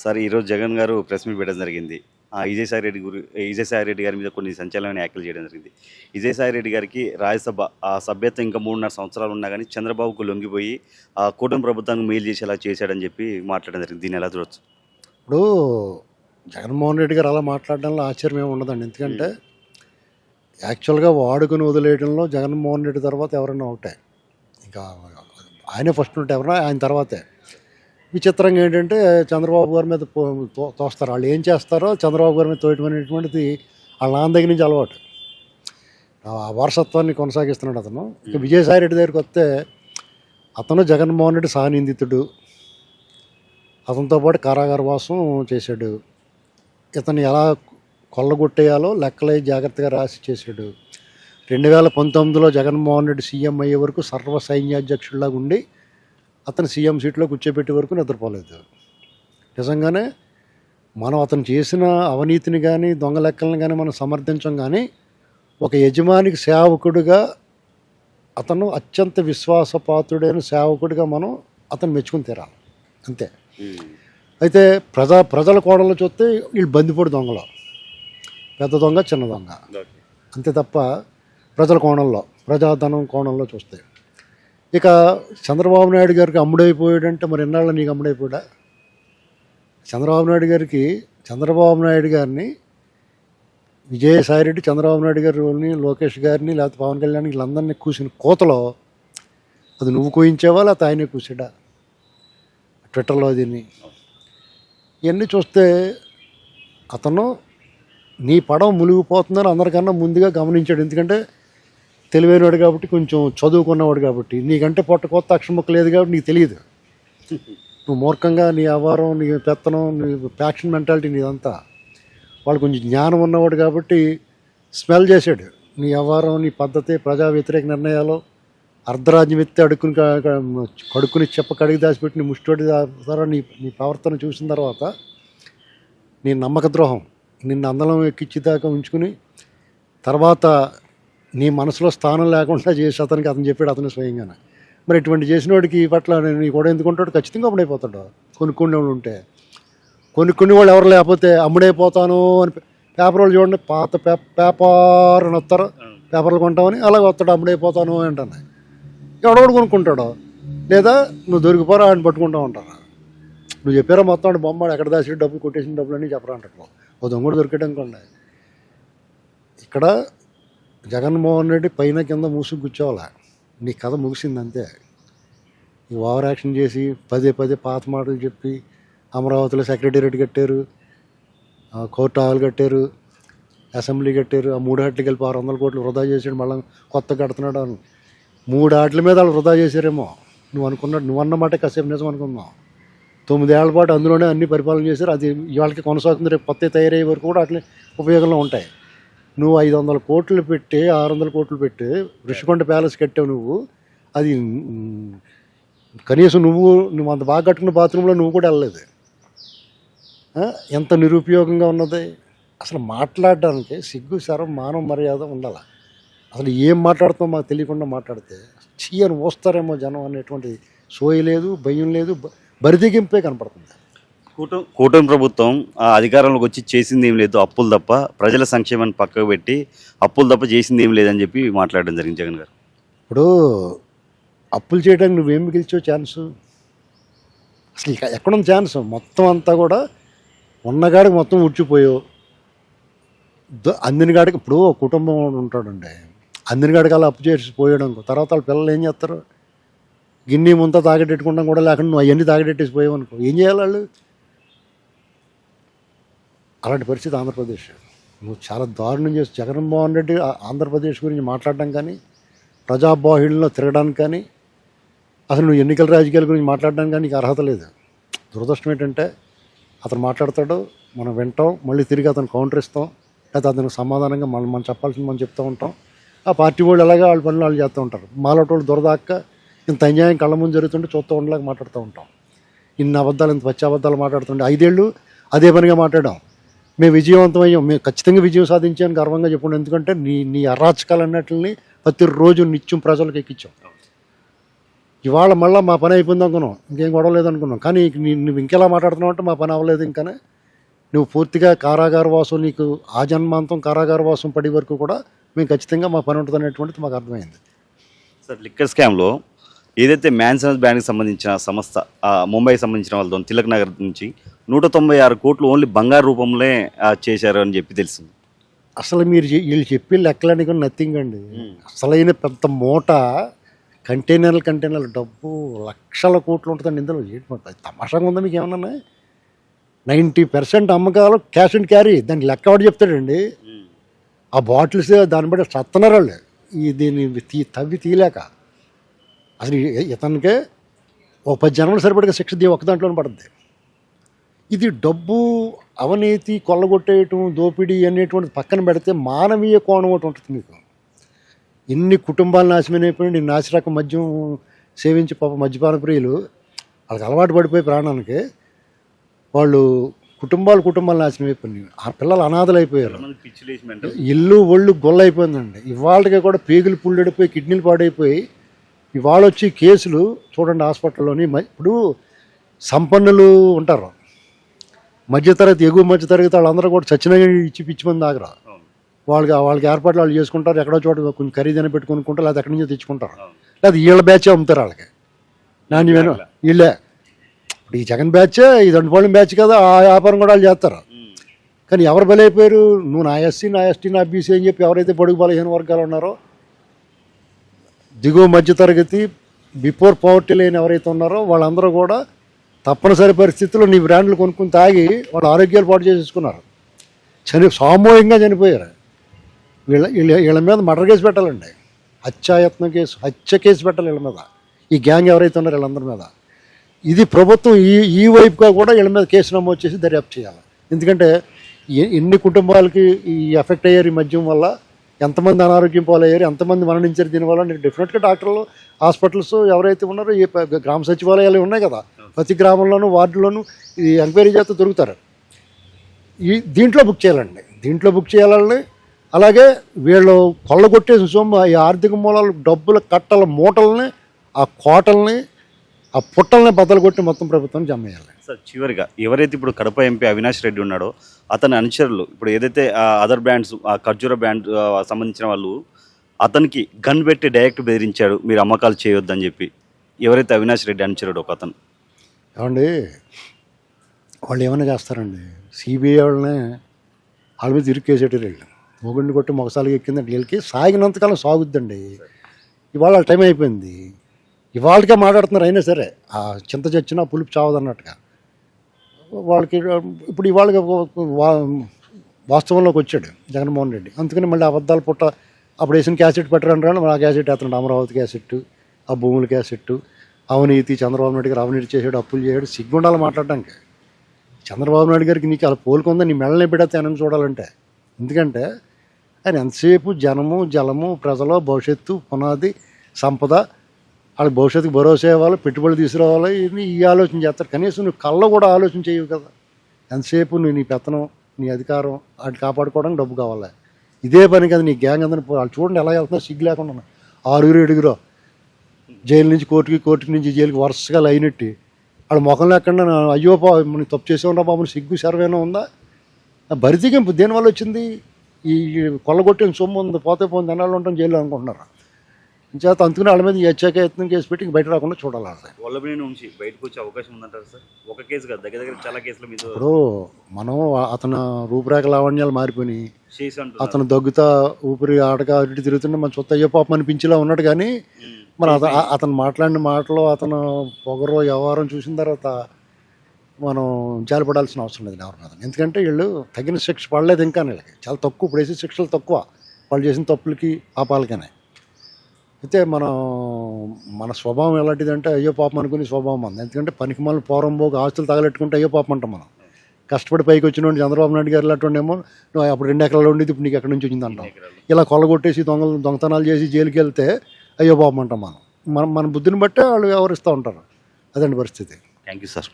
Sir ఈరోజు జగన్ గారు press meet పెట్టడం జరిగింది. ఆ విజయసాయి రెడ్డి గురి విజయసాయి రెడ్డి గారి మీద కొన్ని సంచలనమైన వ్యాఖ్యలు చేయడం జరిగింది. విజయసాయి రెడ్డి గారికి రాజ్యసభ ఆ సభ్యత్వం ఇంకా మూడున్నర సంవత్సరాలు ఉన్నా కానీ చంద్రబాబుకు లొంగిపోయి ఆ కూటమి ప్రభుత్వానికి మేలు చేసేలా చేశాడని చెప్పి మాట్లాడడం జరిగింది. దీన్ని ఎలా చూడొచ్చు? ఇప్పుడు జగన్మోహన్ రెడ్డి గారు అలా మాట్లాడడంలో ఆశ్చర్యం ఏమి ఉండదండి. ఎందుకంటే యాక్చువల్గా వాడుకుని వదిలేయడంలో జగన్మోహన్ రెడ్డి తర్వాత ఎవరైనా ఒకటే. ఇంకా ఆయనే ఫస్ట్ ఉంటే ఎవరైనా ఆయన తర్వాతే. విచిత్రంగా ఏంటంటే చంద్రబాబు గారి మీద తోస్తారు. వాళ్ళు ఏం చేస్తారో చంద్రబాబు గారి మీద తోయటం అనేటువంటిది వాళ్ళ నాన్న దగ్గర నుంచి అలవాటు. ఆ వారసత్వాన్ని కొనసాగిస్తున్నాడు అతను. ఇక విజయసాయి రెడ్డి దగ్గరికి వస్తే అతను జగన్మోహన్ రెడ్డి సహనిందితుడు. అతనితో పాటు కారాగార వాసం చేశాడు. ఇతను ఎలా కొల్లగొట్టేయాలో లెక్కలై జాగ్రత్తగా రాసి చేశాడు. రెండు వేల పంతొమ్మిదిలో జగన్మోహన్ రెడ్డి సీఎం అయ్యే వరకు సర్వ సైన్యాధ్యక్షుడిలాగా ఉండి అతను సీఎం సీట్లో కూర్చోబెట్టే వరకు నిద్రపోలేదు. నిజంగానే మనం అతను చేసిన అవినీతిని కానీ దొంగ లెక్కలను కానీ మనం సమర్థించం కానీ ఒక యజమానికి సేవకుడిగా అతను అత్యంత విశ్వాసపాత్రుడైన సేవకుడిగా మనం అతను మెచ్చుకుని తీరాలి. అంతే. అయితే ప్రజా ప్రజల కోడలు చూస్తే వీళ్ళు బందిపోడు దొంగలు. పెద్ద దొంగ చిన్న దొంగ. అంతే తప్ప ప్రజల కోణంలో ప్రజాధనం కోణంలో చూస్తే ఇక చంద్రబాబు నాయుడు గారికి అమ్ముడైపోయాడంటే మరి ఎన్నాళ్ళు నీకు అమ్ముడైపోయాడా చంద్రబాబు నాయుడు గారికి చంద్రబాబు నాయుడు గారిని విజయసాయిరెడ్డి చంద్రబాబు నాయుడు గారిని లోకేష్ గారిని లేకపోతే పవన్ కళ్యాణ్ వీళ్ళందరినీ కూసిన కోతలో అది నువ్వు కూయించావా లేకపోతే ఆయనే కూసాడా? ట్విట్టర్లో దీన్ని. ఇవన్నీ చూస్తే అతను నీ పడవ మునిగిపోతుందని అందరికన్నా ముందుగా గమనించాడు. ఎందుకంటే తెలివైనవాడు కాబట్టి కొంచెం చదువుకున్నవాడు కాబట్టి నీకంటే పొట్ట కొత్త అక్షరం లేదు కాబట్టి నీకు తెలియదు. నువ్వు మూర్ఖంగా నీ అవారం నీ పెత్తనం నీ ఫ్యాక్షన్ మెంటాలిటీ నీదంతా. వాళ్ళు కొంచెం జ్ఞానం ఉన్నవాడు కాబట్టి స్మెల్ చేశాడు. నీ అవారం నీ పద్ధతి ప్రజా వ్యతిరేక నిర్ణయాలు అర్ధరాజ్యం ఎత్తి అడుక్కుని కడుక్కుని చెప్ప కడిగి దాచిపెట్టి నీ ముష్టోడి ద్వారా నీ నీ ప్రవర్తన చూసిన తర్వాత నీ నమ్మక ద్రోహం నిన్ను అందలం ఎక్కించేదాకా ఉంచుకుని తర్వాత నీ మనసులో స్థానం లేకుండా చేసి అతనికి అతను చెప్పాడు అతను స్వయంగానే. మరి ఇటువంటి చేసిన వాడికి పట్ల నీ కూడా ఎందుకుంటాడు ఖచ్చితంగా అమ్ముడైపోతాడు కొనుక్కునే వాళ్ళు ఉంటే. కొనుక్కునే వాళ్ళు ఎవరు లేకపోతే అమ్ముడైపోతాను అని పేపర్ వాళ్ళు చూడండి పాత పే పేపర్ అని వస్తారు. పేపర్లు కొంటామని అలాగే వస్తాడు అమ్ముడైపోతాను అంటాను. ఎవడోడు కొనుక్కుంటాడు. లేదా నువ్వు దొరికిపోరా ఆయన పట్టుకుంటా ఉంటాను నువ్వు చెప్పారా మొత్తం వాడు బొమ్మ ఎక్కడ దాచి డబ్బులు కొట్టేసిన డబ్బులు అని చెప్పరా అంటారు ఓ దొంగడు దొరికేటనుకోండి ఇక్కడ జగన్మోహన్ రెడ్డి పైన కింద మూసుకు కూర్చోవాలా? నీ కథ ముగిసింది అంతే ఈ ఓవర్ యాక్షన్ చేసి పదే పదే పాత మాటలు చెప్పి అమరావతిలో సెక్రటేరియట్ కట్టారు కోర్టు హాల్ కట్టారు అసెంబ్లీ కట్టారు ఆ మూడు ఆటలు కలిపి ఆరు వందల కోట్లు వృధా చేసాడు మళ్ళీ కొత్త కడుతున్నాడు అని. మూడు ఆటల మీద వాళ్ళు వృధా చేశారేమో. నువ్వు అనుకున్నాడు నువ్వు అన్నమాట కాసేపు నిజం అనుకుందాం. తొమ్మిదేళ్ళ పాటు అందులోనే అన్ని పరిపాలన చేశారు అది ఇవాళకి కొనసాగుతుంది రేపు కొత్త తయారయ్యే వరకు కూడా అట్లే ఉపయోగంలో ఉంటాయి. నువ్వు ఐదు వందల కోట్లు పెట్టి ఆరు వందల కోట్లు పెట్టి ఋషికొండ ప్యాలెస్ కట్టావు నువ్వు. అది కనీసం నువ్వు నువ్వు అంత బాగా కట్టుకున్న బాత్రూంలో నువ్వు కూడా వెళ్ళలేదు. ఎంత నిరుపయోగంగా ఉన్నది. అసలు మాట్లాడడానికి సిగ్గు సరం మానవ మర్యాద ఉండాలి. అసలు ఏం మాట్లాడుతామో మాకు తెలియకుండా మాట్లాడితే చీయను మోస్తారేమో జనం అనేటువంటి సోయి లేదు భయం లేదు బరిదిగింపే కనపడుతుంది. కూటమి కూటమి ప్రభుత్వం ఆ అధికారంలోకి వచ్చి చేసింది ఏం లేదు అప్పులు తప్ప ప్రజల సంక్షేమాన్ని పక్కకు పెట్టి అప్పులు తప్ప చేసింది ఏం లేదని చెప్పి మాట్లాడడం జరిగింది జగన్ గారు. ఇప్పుడు అప్పులు చేయడానికి నువ్వేం మిగిల్చావు ఛాన్స్ అసలు ఇక ఎక్కడుంది ఛాన్స్ మొత్తం అంతా కూడా ఉన్నగాడికి మొత్తం ఉడ్చిపోయావు అందిన గాడికి ఇప్పుడు ఒక కుటుంబం ఉంటాడండి. అందిన గాడికి అలా అప్పు చేసి పోయాడు తర్వాత వాళ్ళ పిల్లలు ఏం చేస్తారు? గిన్నె ముంత తాగటెట్టుకుంటాం కూడా లేకుండా నువ్వు అవన్నీ తాగటెట్టేసి పోయావు అనుకో ఏం చేయాలి వాళ్ళు? అలాంటి పరిస్థితి ఆంధ్రప్రదేశ్. నువ్వు చాలా దారుణం చేసి జగన్మోహన్ రెడ్డి ఆంధ్రప్రదేశ్ గురించి మాట్లాడడం కానీ ప్రజాబాహుళ్యంలో తిరగడానికి కానీ అసలు నువ్వు ఎన్నికల రాజకీయాల గురించి మాట్లాడడానికి కానీ నీకు అర్హత లేదు. దురదృష్టం ఏంటంటే అతను మాట్లాడతాడు మనం వింటాం మళ్ళీ తిరిగి అతను కౌంటర్ ఇస్తాం లేకపోతే అతనికి సమాధానంగా మనం మనం చెప్పాల్సింది మనం చెప్తూ ఉంటాం. ఆ పార్టీ వాళ్ళు అలాగే వాళ్ళ పనులు వాళ్ళు చేస్తూ ఉంటారు. మాలోటి వాళ్ళు ఇంత అన్యాయం కళ్ళ ముందు జరుగుతుంటే చూస్తూ ఉండలేక మాట్లాడుతూ ఉంటాం. ఇన్ని అబద్ధాలు ఇంత పచ్చి అబద్ధాలు మాట్లాడుతుంటే ఐదేళ్ళు అదే పనిగా మాట్లాడాం. మేము విజయవంతమయ్యాం. మేము ఖచ్చితంగా విజయం సాధించామని గర్వంగా చెప్పండి ఎందుకంటే నీ నీ అరాచకాలు అన్నట్లని ప్రతిరోజు నిత్యం ప్రజలకు ఎక్కించాం. ఇవాళ మళ్ళీ మా పని అయిపోయింది అనుకున్నాం. ఇంకేం గొడవ లేదు అనుకున్నాం కానీ నీ- నువ్వు ఇంకెలా మాట్లాడుతున్నావు అంటే మా పని అవ్వలేదు ఇంకానే. నువ్వు పూర్తిగా కారాగార వాసం నీకు ఆ జన్మాంతం కారాగార వాసం పడే వరకు కూడా మేము ఖచ్చితంగా మా పని ఉంటుంది అనేటువంటిది మాకు అర్థమైంది. సార్ లిక్కర్ స్కామ్లో ఏదైతే మ్యాన్సన్స్ బ్యాండ్కి సంబంధించిన సంస్థ ఆ, ముంబైకి సంబంధించిన వాళ్ళతో తిలక్ నగర్ నుంచి నూట తొంభై ఆరు కోట్లు ఓన్లీ బంగారు రూపంలో చేశారు అని చెప్పి తెలిసింది. అసలు మీరు వీళ్ళు చెప్పి లెక్కలని కూడా నథింగ్ అండి అసలైన పెద్ద మూట కంటైనర్లు కంటైనర్లు డబ్బు లక్షల కోట్లు ఉంటుందండి ఇందులో. ఏంటి తమాషాగా ఉందా మీకు ఏమన్నా? నైంటీ పర్సెంట్ అమ్మకాలు క్యాష్ అండ్ క్యారీ. దానికి లెక్క వాడు చెప్తాడండి? ఆ బాటిల్స్ దాన్ని బట్టి సత్తన్నారు వాళ్ళు ఈ దీన్ని తీ తవ్వి తీయలేక. అసలు ఇతనికే ఒక పది జన్మలు సరిపడగా శిక్ష దీ ఒక దాంట్లోనే పడుతుంది ఇది డబ్బు అవినీతి కొల్లగొట్టేయటం దోపిడీ అనేటువంటిది పక్కన పెడితే మానవీయ కోణం ఒకటి ఉంటుంది మీకు. ఎన్ని కుటుంబాలు నాశనం అయిపోయింది నాసిరకం మద్యం సేవించి పాప మద్యపాన ప్రియులు వాళ్ళకి అలవాటు పడిపోయి ప్రాణానికి వాళ్ళు కుటుంబాలు కుటుంబాలు నాశనం అయిపోయినాయి. ఆ పిల్లలు అనాథలు అయిపోయారు. ఇల్లు ఒళ్ళు గొల్ల అయిపోయిందండి. ఇవాళకి కూడా పేగులు పుల్లడిపోయి కిడ్నీలు పాడైపోయి ఇవాళ వచ్చి కేసులు చూడండి హాస్పిటల్లోని. ఇప్పుడు సంపన్నులు ఉంటారు. మధ్యతరగతి ఎగువ మధ్యతరగతి వాళ్ళందరూ కూడా చచ్చిన ఇచ్చి పిచ్చి మంది ఆగరా. వాళ్ళకి వాళ్ళకి ఏర్పాట్లు వాళ్ళు చేసుకుంటారు ఎక్కడో చోట కొంచెం ఖరీదైన పెట్టుకుంటారు లేదా ఎక్కడి నుంచో తెచ్చుకుంటారు. లేదా వీళ్ళ బ్యాచే అమ్ముతారు వాళ్ళకి. నాణ్యమైన వీళ్ళే ఇప్పుడు ఈ జగన్ బ్యాచ్ ఈ దండుపాళెం బ్యాచ్ కదా ఆ వ్యాపారం కూడా వాళ్ళు చేస్తారు. కానీ ఎవరు బలైపోయారు? నువ్వు నా ఎస్సీ నా ఎస్టీ నా బీసీ అని చెప్పి ఎవరైతే బడుగు బలహీన వర్గాలు ఉన్నారో దిగువ మధ్యతరగతి బిఫోర్ పవర్టీ లేని ఎవరైతే ఉన్నారో వాళ్ళందరూ కూడా తప్పనిసరి పరిస్థితుల్లో నీ బ్రాండ్లు కొనుక్కుని తాగి వాళ్ళ ఆరోగ్యాలు పాటు చేసేసుకున్నారు. చని సామూహికంగా చనిపోయారు. వీళ్ళ వీళ్ళ వీళ్ళ మీద మర్డర్ కేసు పెట్టాలండి. హత్యాయత్నం కేసు హత్య కేసు పెట్టాలి వీళ్ళ మీద. ఈ గ్యాంగ్ ఎవరైతే ఉన్నారో వీళ్ళందరి మీద. ఇది ప్రభుత్వం ఈ ఈ వైపుగా కూడా వీళ్ళ మీద కేసు నమోదు చేసి దర్యాప్తు చేయాలి. ఎందుకంటే ఎన్ని కుటుంబాలకి ఈ ఎఫెక్ట్ అయ్యారు ఈ మద్యం వల్ల ఎంతమంది అనారోగ్యం పాలయ్యారు ఎంతమంది మరణించారు దీనివల్ల నీకు డెఫినెట్గా డాక్టర్లు హాస్పిటల్స్ ఎవరైతే ఉన్నారో ఈ గ్రామ సచివాలయాలు ఉన్నాయి కదా. ప్రతి గ్రామంలోనూ వార్డులోనూ ఈ ఎంక్వైరీ చేస్తే దొరుకుతారు. ఈ దీంట్లో బుక్ చేయాలండి. దీంట్లో బుక్ చేయాలని అలాగే వీళ్ళు కొల్లగొట్టేసిన సొమ్ము ఈ ఆర్థిక మూలాలు డబ్బుల కట్టల మూటల్ని ఆ కోటల్ని ఆ పుట్టల్ని బద్దలు కొట్టి మొత్తం ప్రభుత్వం జమ చేయాలి సార్ చివరిగా ఎవరైతే ఇప్పుడు కడప ఎంపీ అవినాష్ రెడ్డి ఉన్నాడో అతని అనుచరులు ఇప్పుడు ఏదైతే అదర్ బ్యాండ్స్ ఆ ఖర్జూర బ్రాండ్ సంబంధించిన వాళ్ళు అతనికి గన్ పెట్టి డైరెక్ట్ బెదిరించాడు మీరు అమ్మకాలు చేయొద్దని చెప్పి. ఎవరైతే అవినాష్ రెడ్డి అనుచరుడు ఒక అతను. ఏమండి? వాళ్ళు ఏమైనా చేస్తారండి? సిబిఐ వాళ్ళనే వాళ్ళ మీద ఇరుక్కేసేటారు వీళ్ళు. మొగుడిని కొట్టి మొగసాలకి ఎక్కిందంటే వీళ్ళకి సాగినంతకాలం సాగుద్దండి. ఇవాళ వాళ్ళ టైం అయిపోయింది. ఇవాళకే మాట్లాడుతున్నారు అయినా సరే. ఆ చింత చచ్చినా పులుపు చావదన్నట్టుగా. వాళ్ళకి ఇప్పుడు ఇవాళ వాస్తవంలోకి వచ్చాడు జగన్మోహన్ రెడ్డి. అందుకని మళ్ళీ అబద్ధాలు పుట్ట అప్పుడు వేసిన క్యాసెట్ పెట్టరంటారు ఆ క్యాసెట్ వేస్తున్నాడు అమరావతి క్యాసెట్ ఆ భూముల క్యాసెట్ అవినీతి చంద్రబాబు నాయుడు గారు అవినీతి చేసాడు అప్పులు చేయడు సిగ్గుండాలి మాట్లాడడానికి చంద్రబాబు నాయుడు గారికి నీకు అలా పోలుకుందా? నీ మెళ్ళని పెడతానని చూడాలంటే. ఎందుకంటే ఆయన ఎంతసేపు జనము జలము ప్రజలు భవిష్యత్తు పునాది సంపద వాళ్ళకి భవిష్యత్తుకు భరోసా ఇవ్వాలి పెట్టుబడులు తీసుకురావాలి ఇవన్నీ ఈ ఆలోచన చేస్తారు. కనీసం నువ్వు కళ్ళ కూడా ఆలోచన చేయవు కదా. ఎంతసేపు నువ్వు నీ పెత్తనం నీ అధికారం వాటిని కాపాడుకోవడానికి డబ్బు కావాలి? ఇదే పని కదా నీ గ్యాంగ్ అందరిని వాళ్ళు చూడండి ఎలా వెళ్తున్నారు సిగ్గు లేకుండా ఆరుగురు ఏడుగురు జైలు నుంచి కోర్టుకి కోర్టు నుంచి జైలుకి వరుసగా లైనెట్టి వాళ్ళ ముఖం లేకుండా నా- అయ్యో మనం తప్పు చేసే ఉన్నా బాబు సిగ్గు సర్వేనా ఉందా? ఆ బరితిగింపు దేనివల్ల వచ్చింది? ఈ కొల్లగొట్టిన సొమ్ము ఉంది పోతే పోతే ఎన్నాళ్ళు ఉంటాం జైల్లో అనుకుంటున్నారు? చేత అందుకని వాళ్ళ మీద హత్యాక యత్నం కేసు పెట్టి బయట రాకుండా చూడాలి. వల్లభనేని నుంచి బయటకు వచ్చే అవకాశం ఉందంటారు సార్? ఒక కేసు కాదు దగ్గర దగ్గర చాలా కేసుల మీద ఇప్పుడు మనం అతను రూపురేఖ లావణ్యాలు అంటున్నారు. అతను దగ్గుతా ఊపిరి ఆడగా అటు తిరుగుతుంటే మన చుత్త అయ్యో పాపం అనిపించేలా ఉన్నాడు కానీ మరి అత ఆ- అతను మాట్లాడిన మాటలు అతను పొగరు వ్యవహారం చూసిన తర్వాత మనం జాలిపడాల్సిన అవసరం లేదు ఎవరి మీద. ఎందుకంటే వీళ్ళు తగిన శిక్ష పడలేదు ఇంకా వీళ్ళకి. చాలా తక్కువ ఇప్పుడు వేసే శిక్షలు తక్కువ. వాళ్ళు చేసిన తప్పులకి పాపాలకనే అయితే మనం మన స్వభావం ఎలాంటిదంటే అయ్యో పాపం అనుకునే స్వభావం ఉంది. ఎందుకంటే పనికి పోరం పోగు ఆస్తులు తగలెట్టుకుంటే అయ్యో పాపం అంటాం మనం. కష్టపడి పైకి వచ్చిన చంద్రబాబు నాయుడు గారు ఇలాంటి ఏమో నువ్వు అప్పుడు రెండు ఎకరాలు ఉండేది ఇప్పుడు నీకు ఎక్కడి నుంచి వచ్చింది అంటాం. ఇలా కొల్లగొట్టేసి దొంగలు దొంగతనాలు చేసి జైలుకి వెళ్తే అయ్యో బాబు అంటాం మనం. మన మన బుద్ధిని బట్టే వాళ్ళు వ్యవహరిస్తూ ఉంటారు. అదండి పరిస్థితి. Thank you sir.